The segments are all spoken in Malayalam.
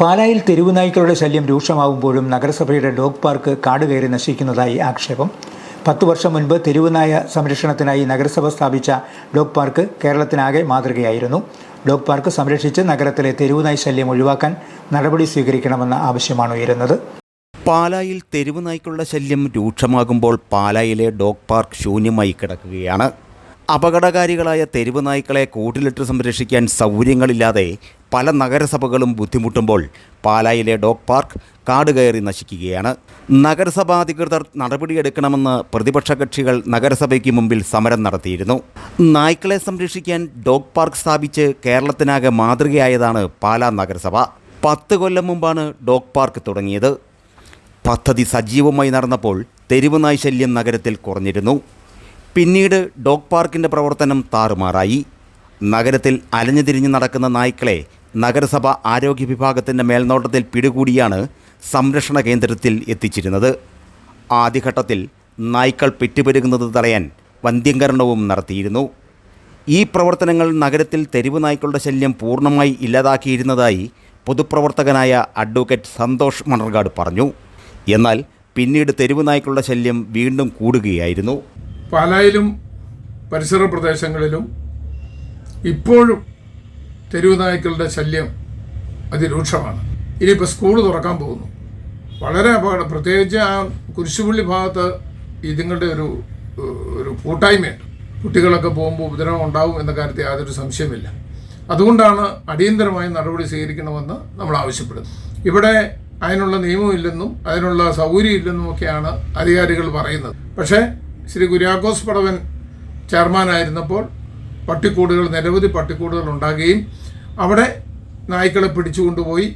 പാലായിൽ തെരുവുനായ്ക്കളുടെ ശല്യം രൂക്ഷമാവുമ്പോഴും നഗരസഭയുടെ ഡോഗ് പാർക്ക് കാട് കയറി നശിക്കുന്നതായി ആക്ഷേപം. പത്തു വർഷം മുൻപ് തെരുവുനായ സംരക്ഷണത്തിനായി നഗരസഭ സ്ഥാപിച്ച ഡോഗ് പാർക്ക് കേരളത്തിനാകെ മാതൃകയായിരുന്നു. ഡോഗ് പാർക്ക് സംരക്ഷിച്ച് നഗരത്തിലെ തെരുവുനായ് ശല്യം ഒഴിവാക്കാൻ നടപടി സ്വീകരിക്കണമെന്ന ആവശ്യമാണ് ഉയരുന്നത്. പാലായിൽ തെരുവ് നായ്ക്കളുടെ ശല്യം രൂക്ഷമാകുമ്പോൾ പാലായിലെ ഡോഗ് പാർക്ക് ശൂന്യമായി കിടക്കുകയാണ്. അപകടകാരികളായ തെരുവ് നായ്ക്കളെ കൂട്ടിലിട്ട് സംരക്ഷിക്കാൻ സൗകര്യങ്ങളില്ലാതെ പല നഗരസഭകളും ബുദ്ധിമുട്ടുമ്പോൾ പാലായിലെ ഡോഗ് പാർക്ക് കാട് കയറി നശിക്കുകയാണ്. നഗരസഭാ അധികൃതർ നടപടിയെടുക്കണമെന്ന് പ്രതിപക്ഷ കക്ഷികൾ നഗരസഭയ്ക്ക് മുമ്പിൽ സമരം നടത്തിയിരുന്നു. നായ്ക്കളെ സംരക്ഷിക്കാൻ ഡോഗ് പാർക്ക് സ്ഥാപിച്ച് കേരളത്തിനാകെ മാതൃകയായതാണ് പാലാ നഗരസഭ. പത്ത് കൊല്ലം മുമ്പാണ് ഡോഗ് പാർക്ക് തുടങ്ങിയത്. പദ്ധതി സജീവമായി നടന്നപ്പോൾ തെരുവ് നായ് ശല്യം നഗരത്തിൽ കുറഞ്ഞിരുന്നു. പിന്നീട് ഡോഗ് പാർക്കിന്റെ പ്രവർത്തനം താറുമാറായി. നഗരത്തിൽ അലഞ്ഞുതിരിഞ്ഞ് നടക്കുന്ന നായ്ക്കളെ നഗരസഭ ആരോഗ്യ വിഭാഗത്തിന്റെ മേൽനോട്ടത്തിൽ പിടികൂടിയാണ് സംരക്ഷണ കേന്ദ്രത്തിൽ എത്തിച്ചിരുന്നത്. ആദ്യഘട്ടത്തിൽ നായ്ക്കൾ പെറ്റുപെരുകുന്നത് തടയാൻ വന്ധ്യംകരണവും നടത്തിയിരുന്നു. ഈ പ്രവർത്തനങ്ങൾ നഗരത്തിൽ തെരുവ് നായ്ക്കളുടെ ശല്യം പൂർണമായി ഇല്ലാതാക്കിയിരുന്നതായി പൊതുപ്രവർത്തകനായ അഡ്വക്കേറ്റ് സന്തോഷ് മണർകാട് പറഞ്ഞു. എന്നാൽ പിന്നീട് തെരുവ് നായ്ക്കളുടെ ശല്യം വീണ്ടും കൂടുകയായിരുന്നു. പാലായിലും പരിസര പ്രദേശങ്ങളിലും ഇപ്പോഴും തെരുവ് നായ്ക്കളുടെ ശല്യം അതിരൂക്ഷമാണ്. ഇനിയിപ്പോൾ സ്കൂൾ തുറക്കാൻ പോകുന്നു. വളരെ അപകടം. പ്രത്യേകിച്ച് ആ കുരിശുപുള്ളി ഭാഗത്ത് ഇതുങ്ങളുടെ ഒരു ഒരു കൂട്ടായ്മയുണ്ട്. കുട്ടികളൊക്കെ പോകുമ്പോൾ ഉപദ്രവം ഉണ്ടാവും എന്ന കാര്യത്തിൽ യാതൊരു സംശയമില്ല അതുകൊണ്ടാണ് അടിയന്തരമായി നടപടി സ്വീകരിക്കണമെന്ന് നമ്മൾ ആവശ്യപ്പെടുന്നു ഇവിടെ അതിനുള്ള നിയമമില്ലെന്നും അതിനുള്ള സൗകര്യം ഇല്ലെന്നും ഒക്കെയാണ് അധികാരികൾ പറയുന്നത്. പക്ഷേ ശ്രീ കുര്യാക്കോസ് പടവൻ ചെയർമാനായിരുന്നപ്പോൾ പട്ടിക്കൂടുകൾ നിരവധി പട്ടിക്കൂടുകൾ ഉണ്ടാകുകയും അവിടെ നായ്ക്കളെ പിടിച്ചുകൊണ്ടുപോയി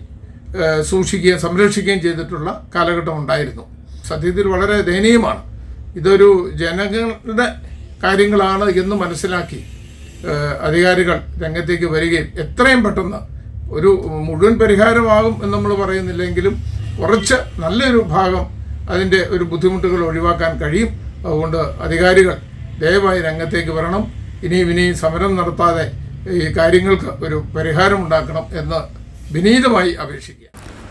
സൂക്ഷിക്കുകയും സംരക്ഷിക്കുകയും ചെയ്തിട്ടുള്ള കാലഘട്ടം ഉണ്ടായിരുന്നു. സത്യത്തിൽ വളരെ ദയനീയമാണ്. ഇതൊരു ജനങ്ങളുടെ കാര്യങ്ങളാണ് എന്ന് മനസ്സിലാക്കി അധികാരികൾ രംഗത്തേക്ക് വരികയും എത്രയും പെട്ടെന്ന് ഒരു മുഴുവൻ പരിഹാരമാകും എന്ന് നമ്മൾ പറയുന്നില്ലെങ്കിലും കുറച്ച് നല്ലൊരു ഭാഗം അതിന്റെ ഒരു ബുദ്ധിമുട്ടുകൾ ഒഴിവാക്കാൻ കഴിയും. അതുകൊണ്ട് അധികാരികൾ ദയവായി രംഗത്തേക്ക് വരണം. ഇനിയും ഇനിയും സമരം നടത്താതെ ഈ കാര്യങ്ങൾക്ക് ഒരു പരിഹാരം ഉണ്ടാക്കണം എന്ന് വിനീതമായി അപേക്ഷിക്കുക.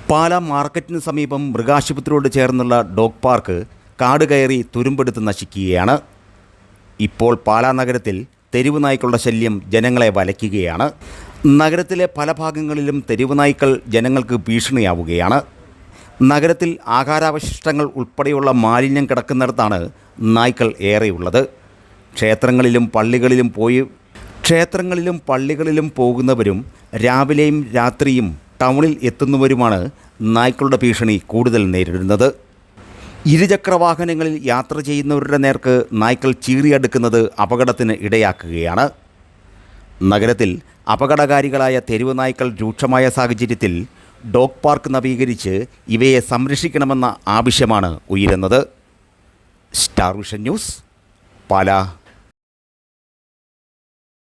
പാലാ മാർക്കറ്റിന് സമീപം മൃഗാശുപത്രിയോട് ചേർന്നുള്ള ഡോഗ് പാർക്ക് കാട് കയറി തുരുമ്പെടുത്ത് നശിക്കുകയാണ്. ഇപ്പോൾ പാലാ നഗരത്തിൽ തെരുവ് നായ്ക്കളുടെ ശല്യം ജനങ്ങളെ വലയ്ക്കുകയാണ്. നഗരത്തിലെ പല ഭാഗങ്ങളിലും തെരുവ് നായ്ക്കൾ ജനങ്ങൾക്ക് ഭീഷണിയാവുകയാണ്. നഗരത്തിൽ ആഹാരാവശിഷ്ടങ്ങൾ ഉൾപ്പെടെയുള്ള മാലിന്യം കിടക്കുന്നിടത്താണ് നായ്ക്കൾ ഏറെയുള്ളത്. ക്ഷേത്രങ്ങളിലും പള്ളികളിലും പോയി ക്ഷേത്രങ്ങളിലും പള്ളികളിലും പോകുന്നവരും രാവിലെയും രാത്രിയും ടൗണിൽ എത്തുന്നവരുമാണ് നായ്ക്കളുടെ ഭീഷണി കൂടുതൽ നേരിടുന്നത്. ഇരുചക്രവാഹനങ്ങളിൽ യാത്ര ചെയ്യുന്നവരുടെ നേർക്ക് നായ്ക്കൾ ചീറിയടുക്കുന്നത് അപകടത്തിന് ഇടയാക്കുകയാണ്. നഗരത്തിൽ അപകടകാരികളായ തെരുവ് നായ്ക്കൾ രൂക്ഷമായ സാഹചര്യത്തിൽ ഡോഗ് പാർക്ക് നവീകരിച്ച് ഇവയെ സംരക്ഷിക്കണമെന്ന ആവശ്യമാണ് ഉയരുന്നത്. Star vision news Pala.